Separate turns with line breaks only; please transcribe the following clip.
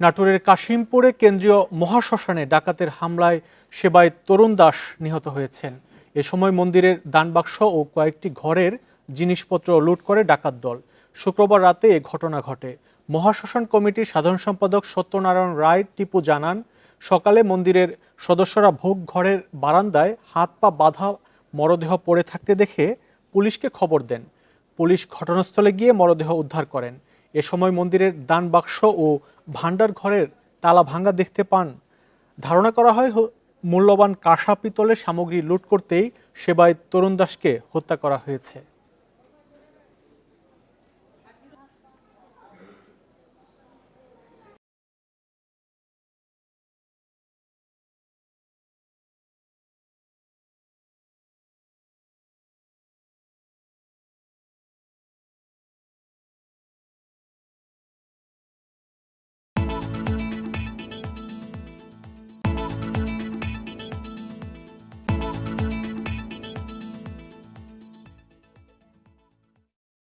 নাটোরের কাশিমপুরে কেন্দ্রীয় মহাশ্মশানে ডাকাতের হামলায় সেবায় তরুণ দাস নিহত হয়েছেন। এ সময় মন্দিরের দানবাক্স ও কয়েকটি ঘরের জিনিসপত্র লুট করে ডাকাত দল। শুক্রবার রাতে এ ঘটনা ঘটে। মহাশ্মশান কমিটির সাধারণ সম্পাদক সত্যনারায়ণ রায় টিপু জানান, সকালে মন্দিরের সদস্যরা ভোগ ঘরের বারান্দায় হাত পা বাঁধা মরদেহ পড়ে থাকতে দেখে পুলিশকে খবর দেন। পুলিশ ঘটনাস্থলে গিয়ে মরদেহ উদ্ধার করেন। এ সময় মন্দিরের দান বাক্স ও ভাণ্ডার ঘরের তালা ভাঙ্গা দেখতে পান। ধারণা করা হয় মূল্যবান কাঁসা পিতলের সামগ্রী লুট করতেই সেবায় তরুণ দাসকে হত্যা করা হয়েছে।